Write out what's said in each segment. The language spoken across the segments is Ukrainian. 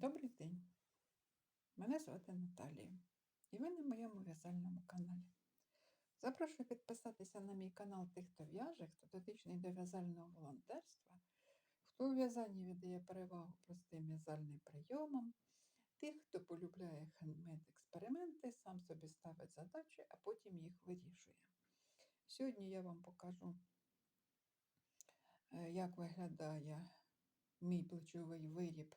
Добрий день! Мене звати Наталія, і ви на моєму в'язальному каналі. Запрошую підписатися на мій канал тих, хто в'яже, хто дотичний до в'язального волонтерства, хто у в'язанні віддає перевагу простим в'язальним прийомам, тих, хто полюбляє хендмейд-експерименти, сам собі ставить задачі, а потім їх вирішує. Сьогодні я вам покажу, е, як виглядає мій плечовий виріб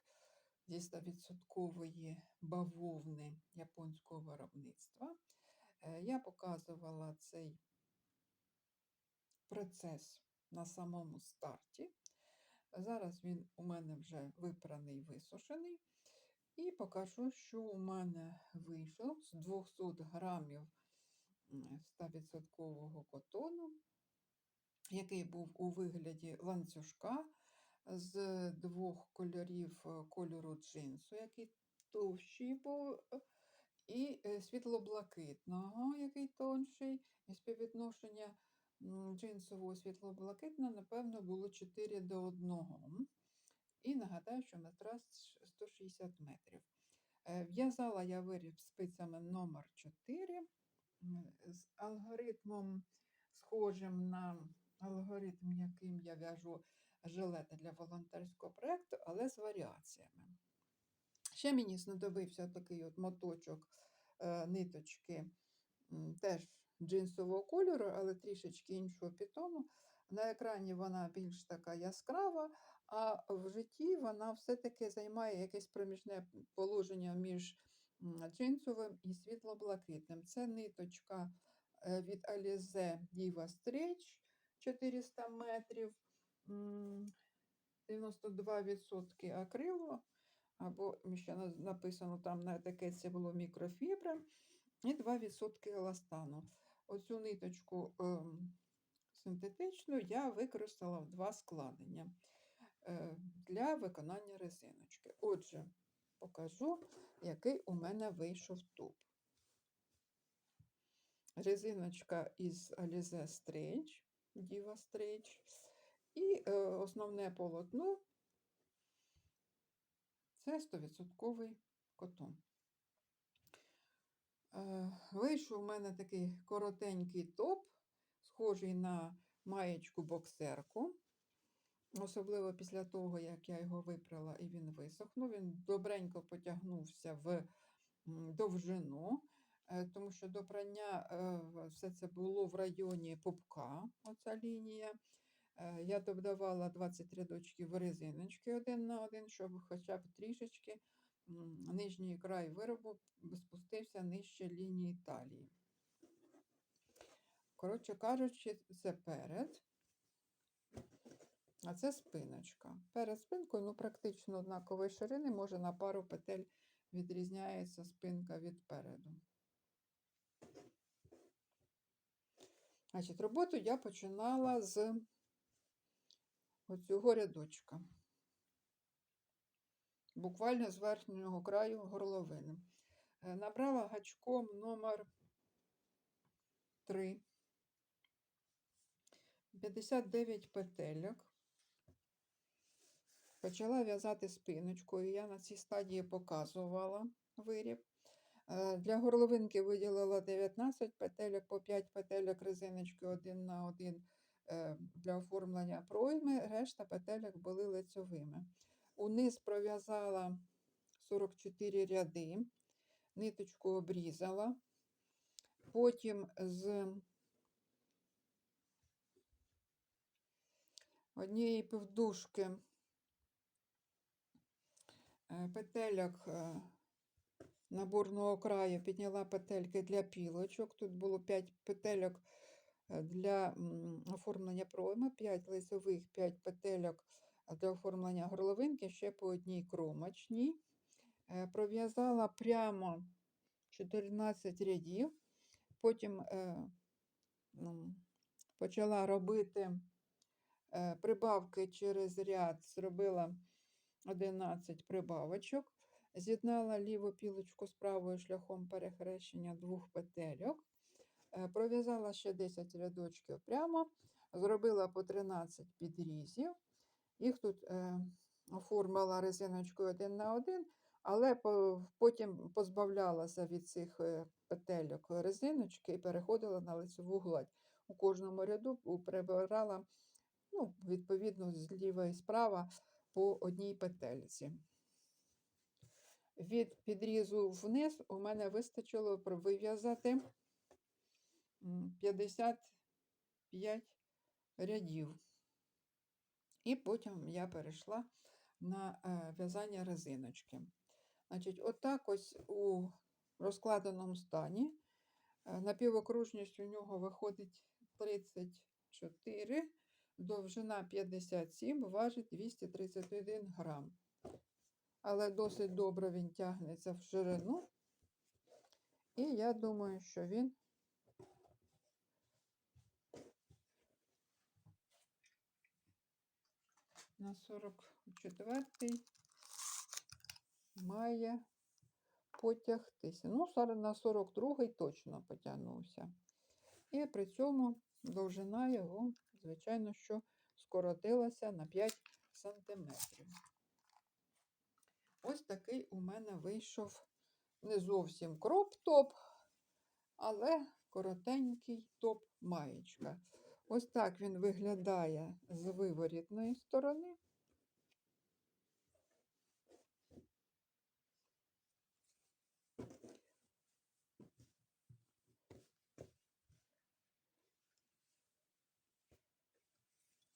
зі 100% бавовни японського виробництва. Е, Я показувала цей процес на самому старті. Зараз він у мене вже випраний, висушений. І покажу, що у мене вийшло з 200 грамів 100% котону, який був у вигляді ланцюжка з двох кольорів е, кольору джинсу, який товщий був, е, і е, світло-блакитного, який тонший, і співвідношення джинсового світло-блакитного, напевно, було 4 до 1. І нагадаю, що метраж 160 метрів. В'язала я виріб спицями номер 4 з алгоритмом, схожим на алгоритм, яким я в'яжу жилети для волонтерського проєкту, але з варіаціями. Ще мені знадобився такий от моточок е, ниточки, теж джинсового кольору, але трішечки іншого пітону. На екрані вона більш така яскрава, а в житті вона все-таки займає якесь проміжне положення між джинсовим і світло-блакитним. Це ниточка е, від Alize Diva Stretch 400 метрів. М, 92% акрилу, або ще написано там на етикетці було мікрофібра, і 2% еластану. Оцю ниточку ем, синтетичну я використала в два складення е, для виконання резиночки. Отже, покажу, який у мене вийшов туб. Резиночка із Alize Stretch, Diva Stretch. І е, основне полотно це 100% котон. Е, вийшов у мене такий коротенький топ, схожий на маєчку боксерку. Особливо після того, як я його випрала і він висохнув. Він добренько потягнувся в довжину, е, тому що до прання все це було в районі пупка, оця лінія. Е, Я додавала 20 рядочків резиночки один на один, щоб хоча б трішечки нижній край виробу спустився нижче лінії талії. Коротше кажучи, це перед, а це спиночка. Перед спинкою ну, практично однакової ширини, може на пару петель відрізняється спинка від переду. Значить, роботу я починала з оцього рядочка. Буквально з верхнього краю горловини. Е, Набрала гачком номер 3. 59 петельок. Почала в'язати спиночкою. Я на цій стадії показувала виріб. Е, Для горловинки виділила 19 петельок, по 5 петельок резиночки один на один е, для оформлення пройми, решта петельок були лицьовими. Униз пров'язала 44 ряди, ниточку обрізала, потім з однієї півдушки е, петельок е, наборного краю підняла петельки для пілочок. Тут було 5 петельок е, для оформлення пройми, 5 лицевих, 5 петельок для оформлення горловинки, ще по одній кромочній. Е, Пров'язала прямо 14 рядів, потім е, ну, почала робити е, прибавки через ряд, зробила 11 прибавочок, з'єднала ліву пілочку з правою шляхом перехрещення двох петельок, е, пров'язала ще 10 рядочків прямо, зробила по 13 підрізів, їх тут е, оформила резиночкою один на один, Але по- потім позбавлялася від цих е, петельок резиночки і переходила на лицеву гладь. У кожному ряду прибирала, ну, відповідно, зліва і справа по одній петельці. Від підрізу вниз у мене вистачило вив'язати 55 рядів. І потім я перейшла на е, в'язання резиночки. Значить, отак ось у розкладеному стані е, напівокружність у нього виходить 34, довжина 57, важить 231 грам. Але досить добре він тягнеться в ширину. І я думаю, що він на 44 має потягтися. Ну, на 42 точно потягнувся. І при цьому довжина його, звичайно, що скоротилася на 5 сантиметрів. Ось такий у мене вийшов не зовсім кроп-топ, але коротенький топ-маєчка. Ось так він виглядає з виворітної сторони.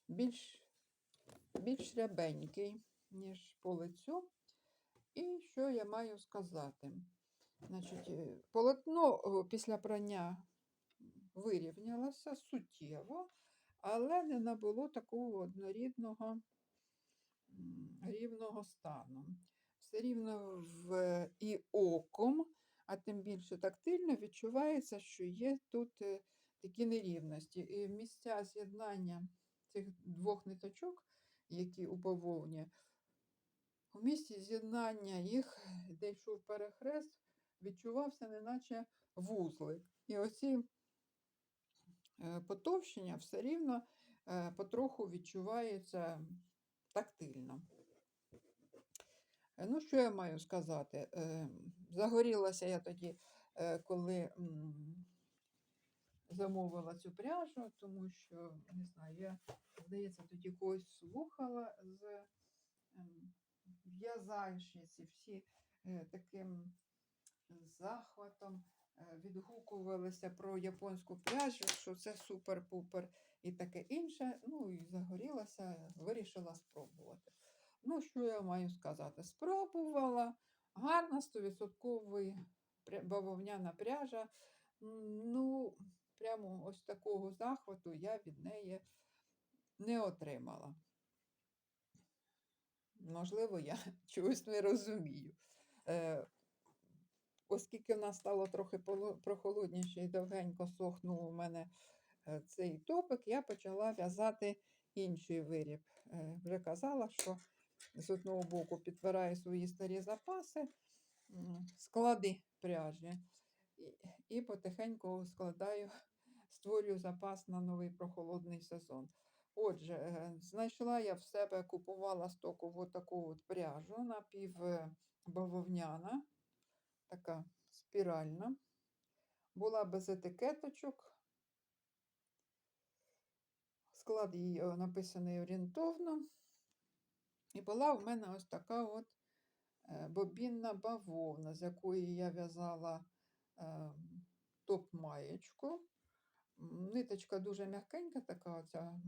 Більш, більш рябенький, ніж по лицю. І що я маю сказати? Значить, е, полотно після прання вирівнялося суттєво, але не набуло такого однорідного рівного стану. Все рівно в, і оком, а тим більше тактильно відчувається, що є тут е, такі нерівності. І місця з'єднання цих двох ниточок, які у бавовні, у місці з'єднання їх, де йшов перехрест, відчувався неначе вузлик. І оці потовщення все рівно е, потроху відчувається тактильно. Е, Ну, що я маю сказати? Е, Загорілася я тоді, е, коли замовила цю пряжу, тому що, не знаю, я, здається, тоді когось слухала з ем, в'язальщиці, всі е, таким захватом е, відгукувалися про японську пряжу, що це супер-пупер і таке інше. Ну і загорілася, вирішила спробувати. Ну, що я маю сказати? Спробувала. Гарна 100% бавовняна пряжа. Ну, прямо ось такого захвату я від неї не отримала. Можливо, я чогось не розумію. Е, оскільки в нас стало трохи прохолодніше і довгенько сохнув у мене е, цей топик, я почала в'язати інший виріб. Е, вже казала, що з одного боку підбираю свої старі запаси, склади пряжі, і, потихеньку складаю, створюю запас на новий прохолодний сезон. Отже, е, знайшла я в себе, купувала стокову таку от пряжу напівбавовняна, така спіральна. Була без етикеточок. Склад її е, написаний орієнтовно. І була в мене ось така от е, бобінна бавовна, з якої я в'язала е, топ-маєчку. Ниточка дуже м'якенька, така оця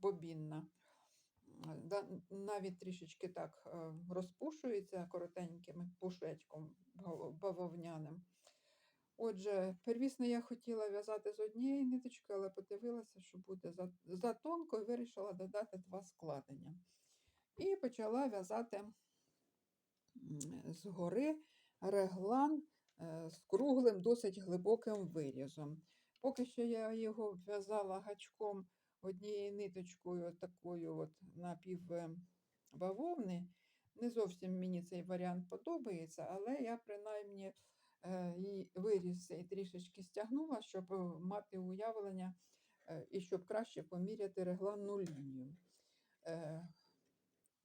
бобінна. Навіть трішечки так е, розпушується коротеньким пушечком бавовняним. Отже, первісно я хотіла в'язати з однієї ниточки, але подивилася, що буде за, за і вирішила додати два складення. І почала в'язати згори реглан е, з круглим, досить глибоким вирізом. Поки що я його в'язала гачком однією ниточкою, такою от напів е. Не зовсім мені цей варіант подобається, але я принаймні е, і виріз цей трішечки стягнула, щоб е, мати уявлення і щоб краще поміряти регланну лінію.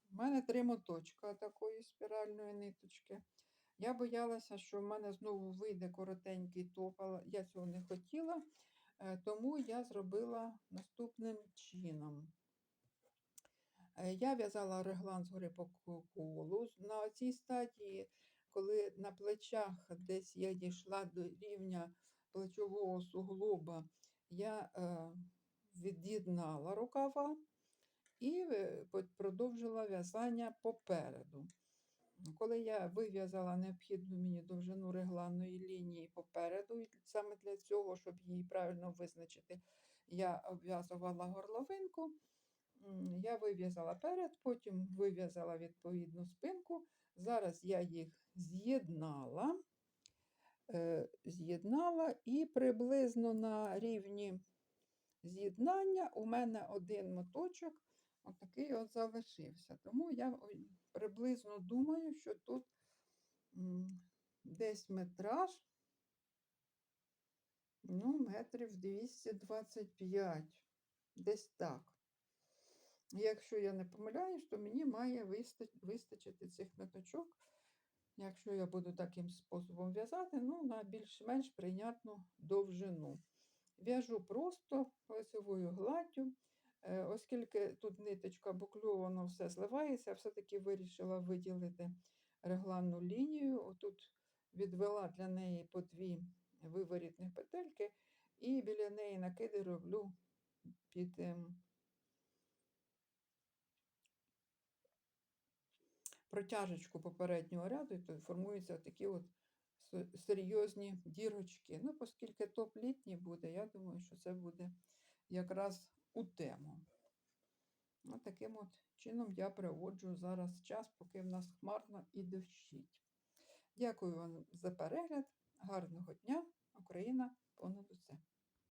В мене три моточка такої спіральної ниточки. Я боялася, що в мене знову вийде коротенький топ, але я цього не хотіла, тому я зробила наступним чином. Е, Я в'язала реглан згори по колу. На цій стадії, коли на плечах десь я дійшла до рівня плечового суглоба, я е, від'єднала рукава і е, продовжила в'язання попереду. Коли я вив'язала необхідну мені довжину регланної лінії попереду, саме для цього, щоб її правильно визначити, я обв'язувала горловинку. Я вив'язала перед, потім вив'язала відповідну спинку. Зараз я їх з'єднала, е, з'єднала і приблизно на рівні з'єднання у мене один моточок отакий от залишився. Тому я приблизно думаю, що тут десь метраж, ну, метрів 225, десь так. Якщо я не помиляюсь, то мені має вистачити цих ниточок, якщо я буду таким способом в'язати, ну, на більш-менш прийнятну довжину. В'яжу просто лицевою гладдю. Е, Оскільки тут ниточка букльовано все зливається, все-таки вирішила виділити регланну лінію. Отут відвела для неї по дві виворітні петельки, і біля неї накиди роблю під ем, протяжечку попереднього ряду, і то формуються такі от серйозні дірочки. Ну, оскільки топ літній буде, я думаю, що це буде якраз у тему. От таким от чином я приводжу зараз час, поки в нас хмарно і дощить. Дякую вам за перегляд. Гарного дня! Україна понад усе!